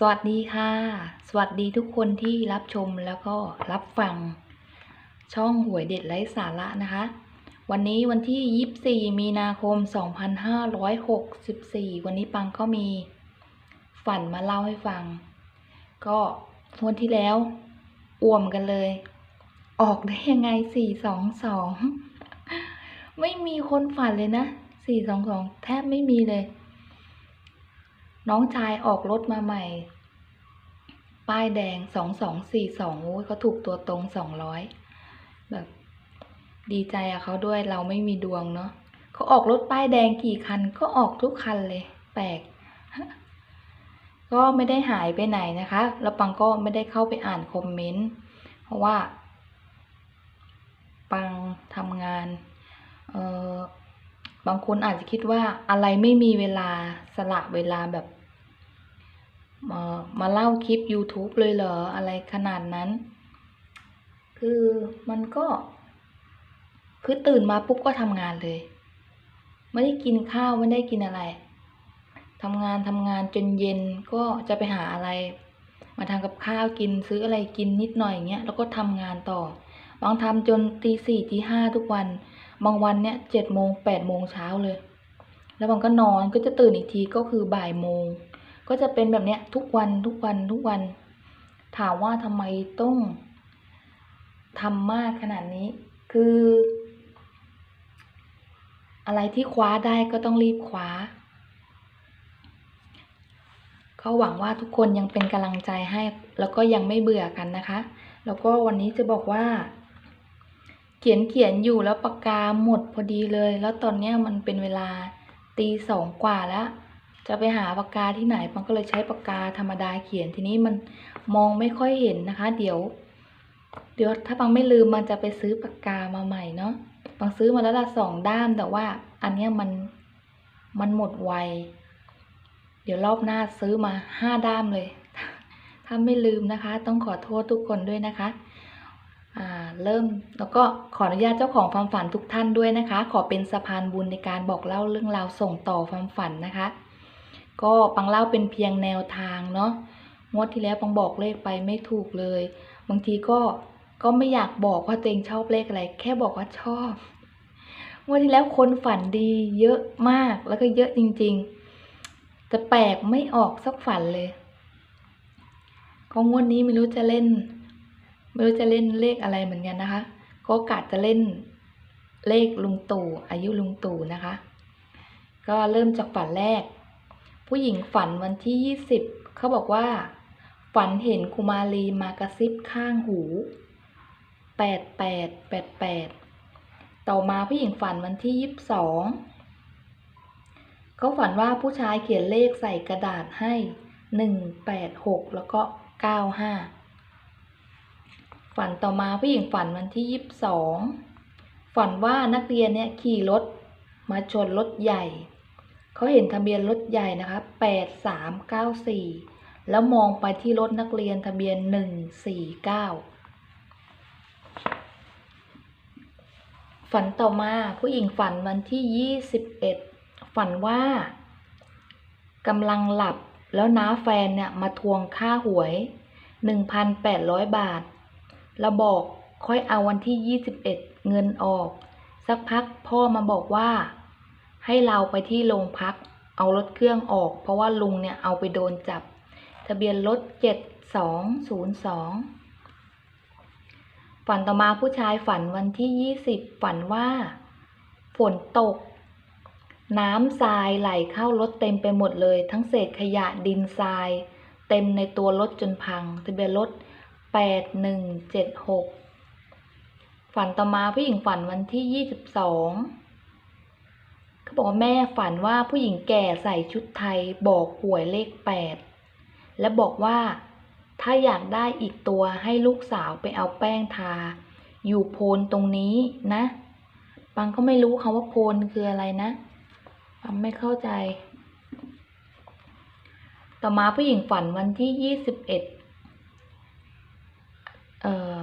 สวัสดีค่ะ สวัสดีทุกคนที่รับชมแล้วก็รับฟัง ช่องหวยเด็ดไร้สาระนะคะ วันนี้วันที่ 24 มีนาคม 2564 วันนี้ปังก็มีฝันมาเล่าให้ฟัง ก็วันที่แล้วอ่วมกันเลย ออกได้ยังไง 422 ไม่มีคนฝันเลยนะ 422 แทบไม่มีเลยน้องชายออกรถมาใหม่ ป้ายแดงสองสองสี่สองโอ้เขาถูกตัวตรงสองร้อยแบบดีใจอะเขาด้วยเราไม่มีดวงเนาะเขาออกรถป้ายแดงกี่คันก็ออกทุกคันเลย แปลก ก็ไม่ได้หายไปไหนนะคะแล้วปังก็ไม่ได้เข้าไปอ่านคอมเมนต์เพราะว่า ปังทำงานเออบางคนอาจจะคิดว่าอะไรไม่มีเวลาสละเวลาแบบ มามาเล่าคลิป YouTube เลยเหรอ อะไรขนาดนั้น คือมันก็ คือตื่นมาปุ๊บก็ทำงานเลย ไม่ได้กินข้าว ไม่ได้กินอะไรทำงานทำงานจนเย็นก็จะไปหาอะไร มาทำกับข้าวกินซื้ออะไรกินนิดหน่อยอย่างเงี้ยแล้วก็ทำงานต่อบางทำจนตีสี่ตีห้าทุกวัน บางวันเนี่ยเจ็ดโมงแปดโมงเช้าเลย แล้วบางก็นอนก็จะตื่นอีกทีก็คือบ่ายโมง ก็จะเป็นแบบเนี้ยทุกวันทุกวันทุกวัน ถามว่าทำไมต้องทำมากขนาดนี้ คือ อะไรที่คว้าได้ก็ต้องรีบคว้าก็หวังว่าทุกคนยังเป็นกำลังใจให้ แล้วก็ยังไม่เบื่อกันนะคะ แล้วก็วันนี้จะบอกว่า เขียนเขียนอยู่แล้วปากกาหมดพอดีเลย แล้วตอนนี้มันเป็นเวลาตีสองกว่าแล้ว จะไปหาปากกาที่ไหนปังก็เลยใช้ปากกาธรรมดาเขียนทีนี้มันมองไม่ค่อยเห็นนะคะ เดี๋ยว เดี๋ยวถ้าปังไม่ลืมมันจะไปซื้อปากกามาใหม่เนาะปังซื้อมาแล้วละสองด้ามแต่ว่า อันเนี้ยมันมันหมดไวเดี๋ยวรอบหน้าซื้อมาห้าด้ามเลย ถ้าไม่ลืมนะคะ ต้องขอโทษทุกคนด้วยนะคะอ่าเริ่มแล้วก็ขออนุญาตเจ้าของความฝันทุกท่านด้วยนะคะ ขอเป็นสะพานบุญในการบอกเล่าเรื่องราวส่งต่อความฝันนะคะ ก็ปังเล่าเป็นเพียงแนวทางเนาะงวดที่แล้วปังบอกเลขไปไม่ถูกเลย บางทีก็ก็ไม่อยากบอกว่าตัวเองชอบเลขอะไร แค่บอกว่าชอบงวดที่แล้วคนฝันดีเยอะมากแล้วก็เยอะจริงๆ แต่แปลกไม่ออกสักฝันเลยก็งวดนี้ไม่รู้จะเล่น ไม่รู้จะเล่นเลขอะไรเหมือนกันนะคะก็กะจะเล่นเลขลุงตู่อายุลุงตู่นะคะ ก็เริ่มจากฝันแรก ผู้หญิงฝันวันที่ยี่สิบเขาบอกว่า ฝันเห็นกุมารีมากระซิบข้างหูแปดแปดแปดแปดต่อมาผู้หญิงฝันวันที่ยี่สิบสองเขาฝันว่าผู้ชายเขียนเลขใส่กระดาษให้หนึ่งแปดหกแล้วก็เก้าห้าฝันต่อมาผู้หญิงฝันวันที่ยี่สิบสองฝันว่านักเรียนเนี่ยขี่รถมาชนรถใหญ่ เขาเห็นทะเบียนรถใหญ่นะคะแปดสามเก้าสี่แล้วมองไปที่รถนักเรียนทะเบียนหนึ่งสี่เก้าฝันต่อมาผู้หญิงฝันวันที่ยี่สิบเอ็ดฝันว่ากำลังหลับแล้วน้าแฟนเนี่ยมาทวงค่าหวยหนึ่งพันแปดร้อยบาท แล้วบอกค่อยเอาวันที่ 21 เงินออก สักพักพ่อมาบอกว่า ให้เราไปที่โรงพัก เอารถเครื่องออก เพราะว่าลุงเนี่ยเอาไปโดนจับ ทะเบียนรถ7202ฝันต่อมาผู้ชายฝันวันที่20ฝันว่า ฝนตก น้ำทรายไหลเข้ารถเต็มไปหมดเลย ทั้งเศษขยะดินทราย เต็มในตัวรถจนพัง ทะเบียนรถแปดหนึ่งเจ็ดหกฝันต่อมาผู้หญิงฝันวันที่ยี่สิบสอง เขาบอกว่าแม่ฝันว่าผู้หญิงแก่ใส่ชุดไทยบอกหวยเลขแปดและบอกว่าถ้าอยากได้อีกตัวให้ลูกสาวไปเอาแป้งทา อยู่โพนตรงนี้นะ ปังก็ไม่รู้คำว่าโพนคืออะไรนะ ปังไม่เข้าใจ ต่อมาผู้หญิงฝันวันที่ยี่สิบเอ็ดเออ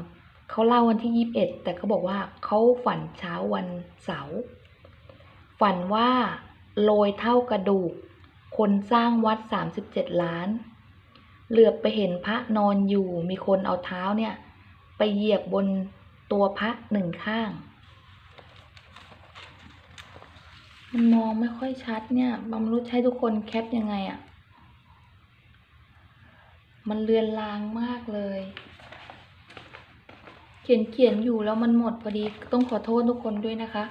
เขาเล่าวันที่ยี่สิบเอ็ดแต่เขาบอกว่าเขาฝันเช้าวันเสาร์ ฝันว่าโรยเท่ากระดูก คนสร้างวัดสามสิบเจ็ดล้าน เหลือบไปเห็นพระนอนอยู่มีคนเอาเท้าเนี่ย ไปเหยียบบนตัวพระหนึ่งข้างมันมองไม่ค่อยชัดเนี่ยบำรุษให้ทุกคนแคปยังไงอะ่ะ มันเลือนลางมากเลย เขียนเขียนอยู่แล้วมันหมดพอดีต้องขอโทษทุกคนด้วยนะคะ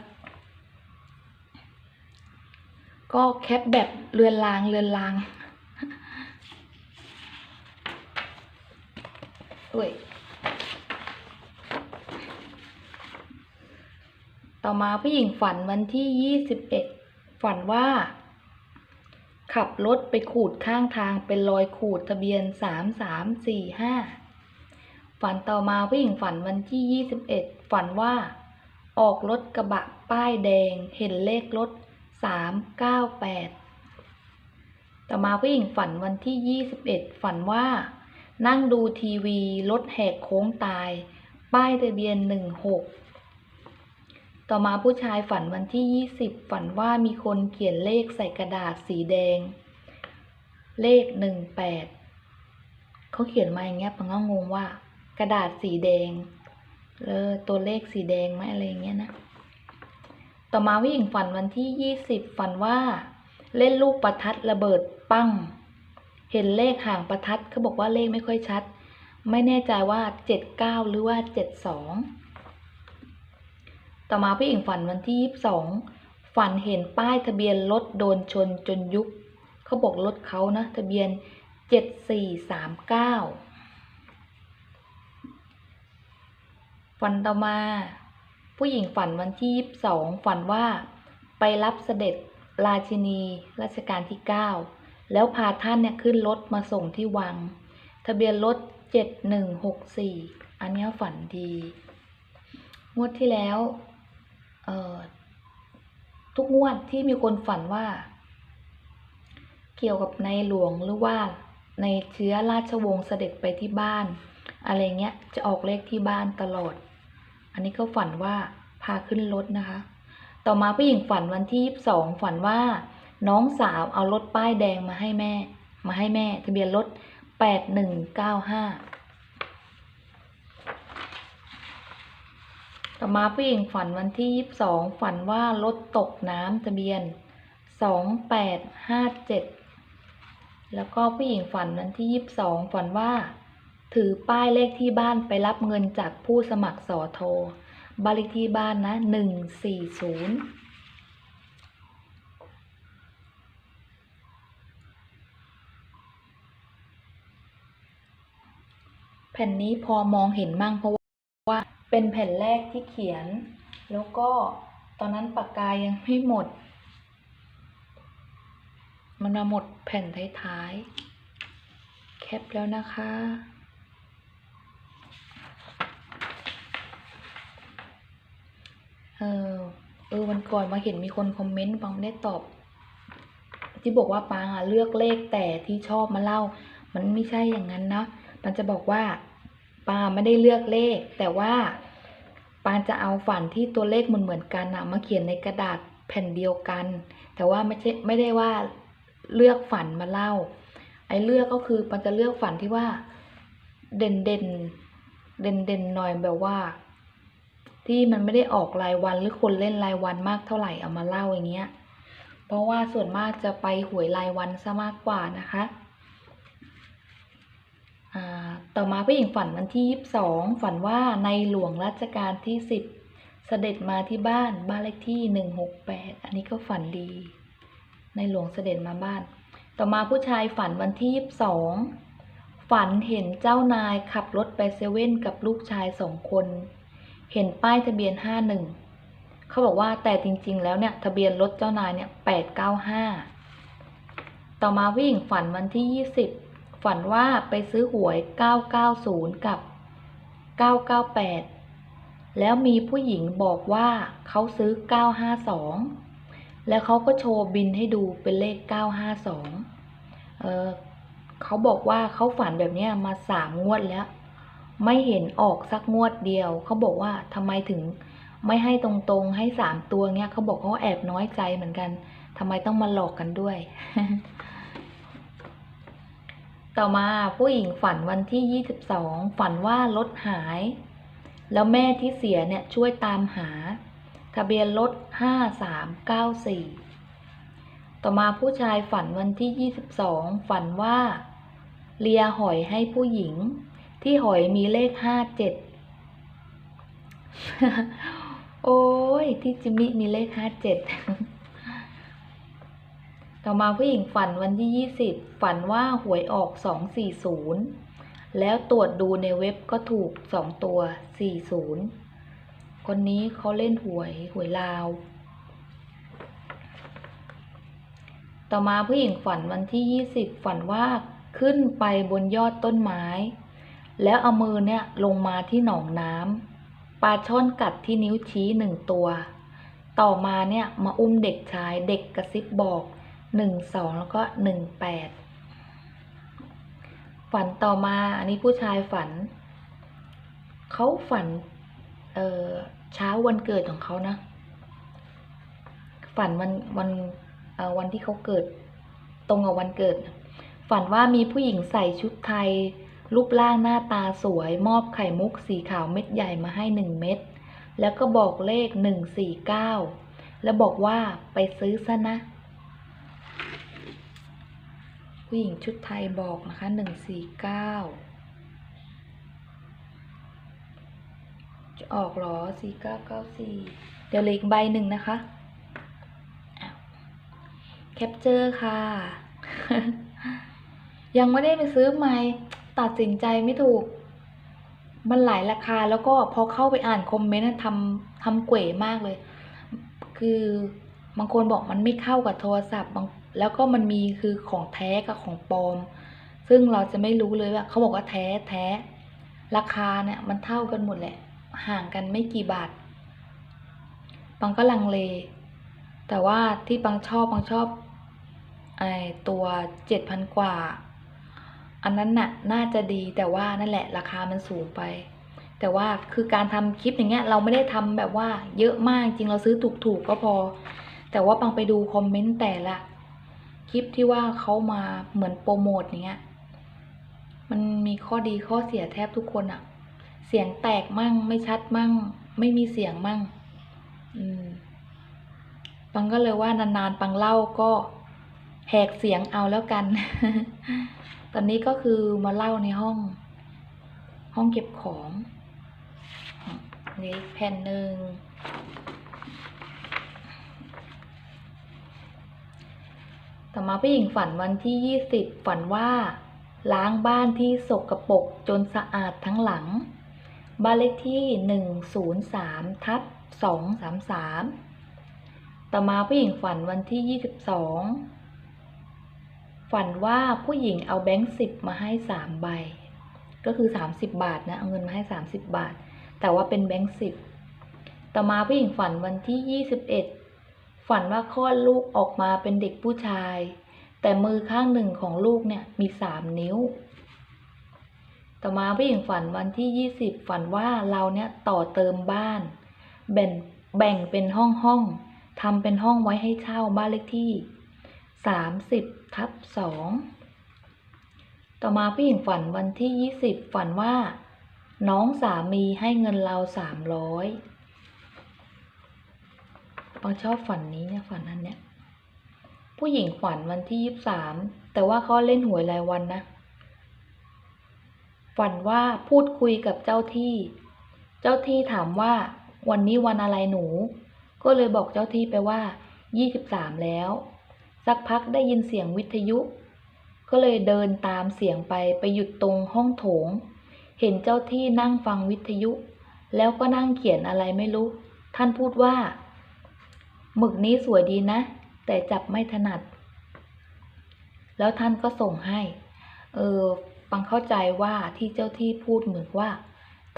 ก็แคปแบบเลือนลางเลือนลางเอ้ยต่อมาผู้หญิงฝันวันที่ยี่สิบเอ็ดฝันว่า ขับรถไปขูดข้างทางเป็นรอยขูดทะเบียนสามสามสี่ห้าฝันต่อมาผู้หญิงฝันวันที่ยี่สิบเอ็ดฝันว่า ออกรถกระบะป้ายแดงเห็นเลขรถ สามเก้าแปดต่อมาผู้หญิงฝันวันที่ยี่สิบเอ็ดฝันว่า นั่งดูทีวีรถแหกโค้งตาย ป้ายทะเบียนหนึ่งหกต่อมาผู้ชายฝันวันที่ 20 ฝันว่ามีคนเขียนเลขใส่กระดาษสีแดง เลข 18 เขาเขียนมาอย่างเงี้ยปังก็งงว่า กระดาษสีแดงเออตัวเลขสีแดงไหมอะไรอย่างเงี้ยนะ ต่อมาผู้หญิงฝันวันที่ 20 ฝันว่า เล่นลูกประทัดระเบิดปั้ง เห็นเลขห่างประทัดเขาบอกว่าเลขไม่ค่อยชัด ไม่แน่ใจว่า 79 หรือว่า 72 ต่อมาผู้หญิงฝันวันที่ยี่สิบสองฝันเห็นป้ายทะเบียนรถโดนชนจนยุบเขาบอกรถเขานะทะเบียนเจ็ดสี่สามเก้าฝันต่อมา ผู้หญิงฝันวันที่ยี่สิบสองฝันว่า ไปรับเสด็จราชินีรัชกาลที่เก้าแล้วพาท่านเนี่ยขึ้นรถมาส่งที่วัง ทะเบียนรถเจ็ดหนึ่งหกสี่อันนี้ฝันดี งวดที่แล้ว เอ่อ ทุกงวดที่มีคนฝันว่า เกี่ยวกับในหลวงหรือว่าในเชื้อราชวงศ์เสด็จไปที่บ้าน อะไรเงี้ยจะออกเลขที่บ้านตลอด อันนี้ก็ฝันว่าพาขึ้นรถนะคะ ต่อมาผู้หญิงฝันวันที่ยี่สิบสองฝันว่า น้องสาวเอารถป้ายแดงมาให้แม่ มาให้แม่ ทะเบียนรถแปดหนึ่งเก้าห้าต่อมาผู้หญิงฝันวันที่ยี่สิบสองฝันว่ารถตกน้ำทะเบียนสองแปดห้าเจ็ดแล้วก็ผู้หญิงฝันวันที่ยี่สิบสองฝันว่า ถือป้ายเลขที่บ้านไปรับเงินจากผู้สมัครสอโทบ้านเลขที่บ้านนะหนึ่งสี่ศูนย์แผ่นนี้พอมองเห็นมั่งเพราะว่าเป็นแผ่นแรกที่เขียน แล้วก็ตอนนั้นปากกายังไม่หมด มันมาหมดแผ่นท้ายๆ แคปแล้วนะคะ ออ เออวันก่อนมาเห็นมีคนคอมเมนต์ปังไม่ได้ตอบ ที่บอกว่าปางอะเลือกเลขแต่ที่ชอบมาเล่า มันไม่ใช่อย่างนั้นนะมันจะบอกว่าปาไม่ได้เลือกเลข แต่ว่าปางจะเอาฝันที่ตัวเลขเหมือนเหมือนกันอะมาเขียนในกระดาษแผ่นเดียวกัน แต่ว่าไม่ใช่ไม่ได้ว่าเลือกฝันมาเล่า ไอ้เลือกก็คือปางจะเลือกฝันที่ว่า เด่นเด่นเด่นเด่นหน่อยแบบว่า ที่มันไม่ได้ออกรายวันหรือคนเล่นรายวันมากเท่าไหร่เอามาเล่าอย่างเงี้ย เพราะว่าส่วนมากจะไปหวยรายวันซะมากกว่านะคะอ่าต่อมาผู้หญิงฝันวันที่ 22 ฝันว่าในหลวงรัชกาลที่ 10 เสด็จมาที่บ้านบ้านเลขที่ 168 อันนี้ก็ฝันดี ในหลวงเสด็จมาบ้าน ต่อมาผู้ชายฝันวันที่ 22 ฝันเห็นเจ้านายขับรถไปเซเว่นกับลูกชายสองคน เห็นป้ายทะเบียน 51 เขาบอกว่าแต่จริงๆ แล้วเนี่ยทะเบียนรถเจ้านายเนี่ย 895 ต่อมาผู้หญิงฝันวันที่ 20 ฝันว่าไปซื้อหวย 990 กับ 998 แล้วมีผู้หญิงบอกว่าเขาซื้อ 952 แล้วเขาก็โชว์บินให้ดูเป็นเลข 952 เออเขาบอกว่าเขาฝันแบบเนี้ยมาสามงวดแล้ว ไม่เห็นออกสักงวดเดียว เขาบอกว่าทำไมถึงไม่ให้ตรงๆให้สามตัวเนี้ยเขาบอกเขาแอบน้อยใจเหมือนกันทำไมต้องมาหลอกกันด้วย ต่อมาผู้หญิงฝันวันที่22ฝันว่ารถหาย แล้วแม่ที่เสียเนี่ยช่วยตามหา ทะเบียนรถ5394ต่อมาผู้ชายฝันวันที่22ฝันว่าเลียหอยให้ผู้หญิง ที่หอยมีเลข57โอ้ย ที่จิมมี่มีเลข57ต่อมาผู้หญิงฝันวันที่20ฝันว่าหวยออก240แล้วตรวจดูในเว็บก็ถูก2ตัว40คนนี้เขาเล่นหวยหวยลาว ต่อมาผู้หญิงฝันวันที่20ฝันว่าขึ้นไปบนยอดต้นไม้ แล้วเอามือเนี่ยลงมาที่หนองน้ำปลาช่อนกัดที่นิ้วชี้หนึ่งตัว ต่อมาเนี่ยมาอุ้มเด็กชายเด็กกระซิบบอกหนึ่งสองแล้วก็หนึ่งแปดฝันต่อมาอันนี้ผู้ชายฝัน เขาฝันเเช้าวันเกิดของเขานะ ฝันวันวันวันที่เขาเกิดตรงกับวันเกิด ฝันว่ามีผู้หญิงใส่ชุดไทย รูปร่างหน้าตาสวย มอบไข่มุกสีขาวเม็ดใหญ่มาให้หนึ่งเม็ด แล้วก็บอกเลขหนึ่งสี่เก้า แล้วบอกว่าไปซื้อซะนะ ผู้หญิงชุดไทยบอกนะคะหนึ่งสี่เก้าจะออกหรอสี่เก้าเก้าสี่เดี๋ยวเลืออีกใบหนึ่งนะคะอ้าวแคปเจอร์ค่ะ ยังไม่ได้ไปซื้อใหม่ ตัดสินใจไม่ถูก มันหลายราคาแล้วก็พอเข้าไปอ่านคอมเมนต์ทำทำเก๋มากเลย คือบางคนบอกมันไม่เข้ากับโทรศัพท์บางแล้วก็มันมีคือของแท้กับของปลอม ซึ่งเราจะไม่รู้เลยว่าเขาบอกว่าแท้แท้ ราคาเนี่ยมันเท่ากันหมดแหละ ห่างกันไม่กี่บาทบางก็ลังเล แต่ว่าที่บางชอบบางชอบไอตัวเจ็ดพันกว่า อันนั้นน่ะน่าจะดีแต่ว่านั่นแหละราคามันสูงไป แต่ว่าคือการทำคลิปอย่างเงี้ยเราไม่ได้ทำแบบว่าเยอะมากจริงเราซื้อถูกๆก็พอ แต่ว่าบางไปดูคอมเมนต์แต่ละคลิปที่ว่าเขามาเหมือนโปรโมทอย่างเงี้ยมันมีข้อดีข้อเสียแทบทุกคนอะเสียงแตกมั่งไม่ชัดมั่ง ไม่มีเสียงมั่ง อืมปังก็เลยว่านานๆปังเล่าก็แหกเสียงเอาแล้วกัน ตอนนี้ก็คือมาเล่าในห้อง ห้องเก็บของนี่แผ่นหนึ่ง ต่อมาผู้หญิงฝันวันที่ 20 ฝันว่า ล้างบ้านที่สกปรกจนสะอาดทั้งหลัง บ้านเลขที่ 103 ทับ 233 ต่อมาผู้หญิงฝันวันที่ 22 ฝันว่าผู้หญิงเอาแบงค์สิบมาให้สามใบ ก็คือ30บบาทนะ เอาเงินมาให้30บบาท แต่ว่าเป็นแบงค์สิบ ต่อมาผู้หญิงฝันวันที่21ฝันว่าคลอดลูกออกมาเป็นเด็กผู้ชาย แต่มือข้างหนึ่งของลูกเนี่ยมีสามนิ้ว ต่อมาผู้หญิงฝันวันที่20ฝันว่าเราเนี่ยต่อเติมบ้าน แบ่งแบ่งเป็นห้องห้องทำเป็นห้องไว้ให้เช่าบ้านเลขที่ 30ทับ2ต่อมาผู้หญิงฝันวันที่ 20 ฝันว่า น้องสามีให้เงินเรา 300ปางชอบฝันนี้เนี่ยฝันนั้นเนี่ยผู้หญิงฝันวันที่ยี่สามแต่ว่าเขาเล่นหวยรายวันนะ ฝันว่าพูดคุยกับเจ้าที่ เจ้าที่ถามว่าวันนี้วันอะไรหนู ก็เลยบอกเจ้าที่ไปว่ายี่สิบสามแล้ว สักพักได้ยินเสียงวิทยุ ก็เลยเดินตามเสียงไปไปหยุดตรงห้องโถง เห็นเจ้าที่นั่งฟังวิทยุ แล้วก็นั่งเขียนอะไรไม่รู้ ท่านพูดว่าหมึกนี้สวยดีนะ แต่จับไม่ถนัด แล้วท่านก็ส่งให้ เออปังเข้าใจว่าที่เจ้าที่พูดเหมือนว่า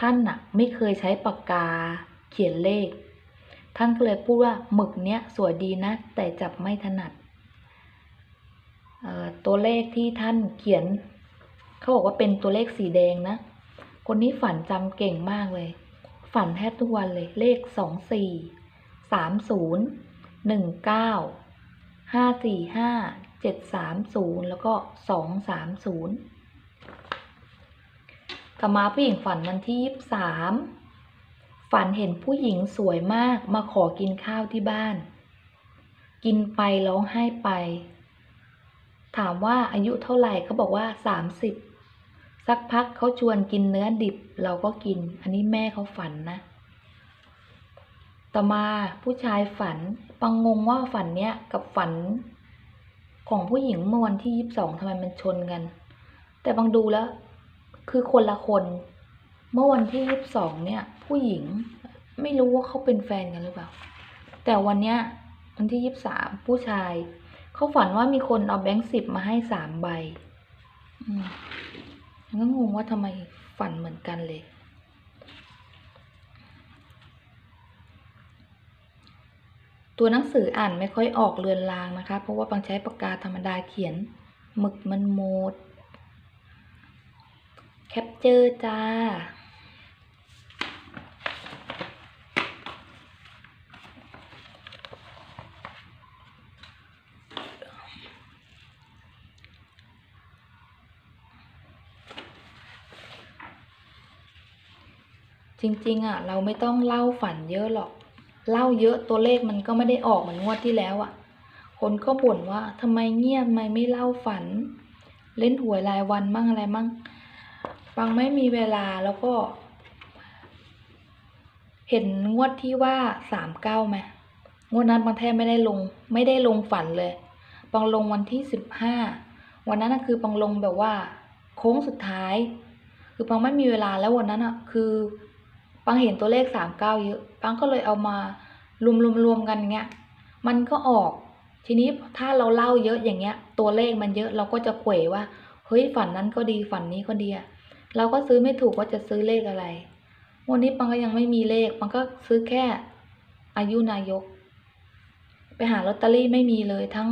ท่านน่ะ ไม่เคยใช้ปากกา เขียนเลข ท่านก็เลยพูดว่าหมึกเนี้ยสวยดีนะ แต่จับไม่ถนัด ตัวเลขที่ท่านเขียน เขาบอกว่าเป็นตัวเลขสีแดงนะ คนนี้ฝันจำเก่งมากเลย ฝันแทบทุกวันเลย เลขสองสี่สามศูนย์หนึ่งเก้าห้าสี่ห้าเจ็ดสามศูนย์แล้วก็สองสามศูนย์ต่อมาผู้หญิงฝันวันที่ยี่สิบสามฝันเห็นผู้หญิงสวยมากมาขอกินข้าวที่บ้าน กินไปร้องไห้ไป ถามว่าอายุเท่าไหร่เขาบอกว่าสามสิบสักพักเขาชวนกินเนื้อดิบเราก็กิน อันนี้แม่เขาฝันนะ ต่อมาผู้ชายฝันปังงงว่าฝันเนี้ยกับฝัน ของผู้หญิงเมื่อวันที่ยี่สิบสองทำไมมันชนกัน แต่บางดูแล้ว คือคนละคน เมื่อวันที่ยี่สิบสองเนี่ย ผู้หญิงไม่รู้ว่าเขาเป็นแฟนกันหรือเปล่า แต่วันเนี้ยวันที่ยี่สิบสามผู้ชาย เขาฝันว่ามีคนเอาแบงค์สิบมาให้สามใบฉันก็งงว่าทำไมฝันเหมือนกันเลย ตัวหนังสืออ่านไม่ค่อยออกเลือนลางนะคะ เพราะว่าปังใช้ปากกาธรรมดาเขียนหมึกมันโมด แคปเจอร์จ้า จริงๆอะเราไม่ต้องเล่าฝันเยอะหรอก เล่าเยอะตัวเลขมันก็ไม่ได้ออกเหมือนงวดที่แล้วอะ คนก็บ่นว่าทำไมเงียบไมไม่เล่าฝัน เล่นหวยรายวันมั่งอะไรมั่งฟังไม่มีเวลาแล้วก็ เห็นงวดที่ว่าสามเก้าไหมงวดนั้นบางแทบไม่ได้ลง ไม่ได้ลงฝันเลยปังลงวันที่สิบห้าวันนั้นคือปังลงแบบว่า โค้งสุดท้าย คือปังไม่มีเวลาแล้ววันนั้นอะ คือ ปังเห็นตัวเลขสามเก้าเยอะ ปังก็เลยเอามารวมรวมรวมกันเงี้ย มันก็ออก ทีนี้ถ้าเราเล่าเยอะอย่างเงี้ย ตัวเลขมันเยอะเราก็จะเขวว่า เฮ้ยฝันนั้นก็ดีฝันนี้ก็ดีอะเราก็ซื้อไม่ถูกว่าจะซื้อเลขอะไร วันนี้ปังก็ยังไม่มีเลข ปังก็ซื้อแค่อายุนายก ไปหาลอตเตอรี่ไม่มีเลยทั้ง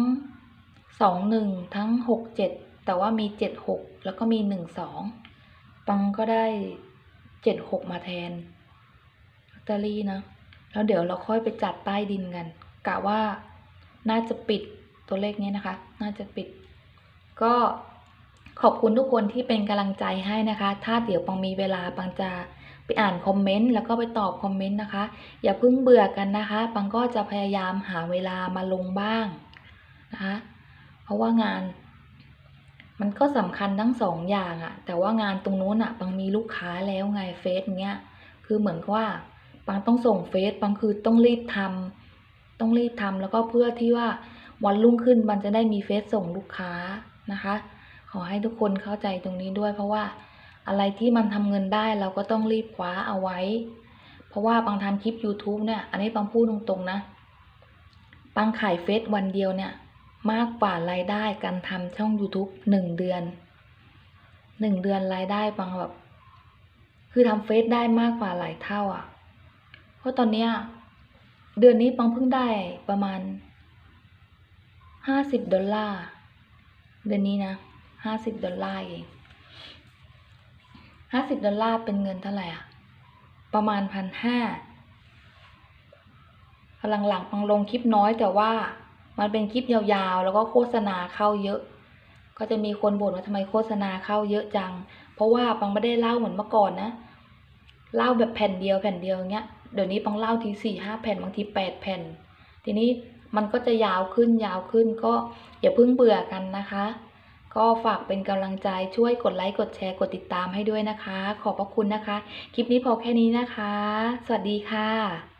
สองหนึ่งทั้งหกเจ็ดแต่ว่ามีเจ็ดหกแล้วก็มีหนึ่งสองปังก็ได้เจ็ดหกมาแทน ตเตอรี่นะ แล้วเดี๋ยวเราค่อยไปจัดใต้ดินกัน กะว่าน่าจะปิดตัวเลขนี้นะคะ น่าจะปิด ก็ขอบคุณทุกคนที่เป็นกำลังใจให้นะคะ ถ้าเดี๋ยวปังมีเวลาปังจะไปอ่านคอมเมนต์แล้วก็ไปตอบคอมเมนต์นะคะ อย่าเพิ่งเบื่อกันนะคะ ปังก็จะพยายามหาเวลามาลงบ้างนะคะ เพราะว่างาน มันก็สำคัญทั้งสองอย่างอะแต่ว่างานตรงนู้นอะปังมีลูกค้าแล้วไงเฟซเงี้ย คือเหมือนว่า ปังต้องส่งเฟซปังคือต้องรีบทำต้องรีบทำแล้วก็เพื่อที่ว่าวันรุ่งขึ้นมันจะได้มีเฟซส่งลูกค้านะคะ ขอให้ทุกคนเข้าใจตรงนี้ด้วย เพราะว่าอะไรที่มันทำเงินได้เราก็ต้องรีบคว้าเอาไว้ เพราะว่าบางทำคลิป YouTube เนี่ย อันนี้ปังพูดตรงๆนะปังขายเฟซวันเดียวเนี่ย มากกว่ารายได้การทำช่อง YouTube หนึ่งเดือนหนึ่งเดือนรายได้ปังแบบคือทำเฟซได้มากกว่าหลายเท่าอะ เพราะตอนเนี้ยเดือนนี้ปังเพิ่งได้ประมาณห้าสิบดอลลาร์เดือนนี้นะห้าสิบดอลลาร์เองห้าสิบดอลลาร์เป็นเงินเท่าไหร่อะประมาณพันห้าหลังๆปังลงคลิปน้อยแต่ว่ามันเป็นคลิปยาวๆ แล้วก็โฆษณาเข้าเยอะ ก็จะมีคนบ่นว่าทำไมโฆษณาเข้าเยอะจัง เพราะว่าปังไม่ได้เล่าเหมือนเมื่อก่อนนะ เล่าแบบแผ่นเดียวแผ่นเดียวอย่างเงี้ย เดี๋ยวนี้ปองเล่าทีสี่ห้าแผ่นบางทีแปดแผ่น ทีนี้มันก็จะยาวขึ้นยาวขึ้นก็อย่าเพิ่งเบื่อกันนะคะ ก็ฝากเป็นกำลังใจช่วยกดไลค์กดแชร์กดติดตามให้ด้วยนะคะ ขอบพระคุณนะคะ คลิปนี้พอแค่นี้นะคะ สวัสดีค่ะ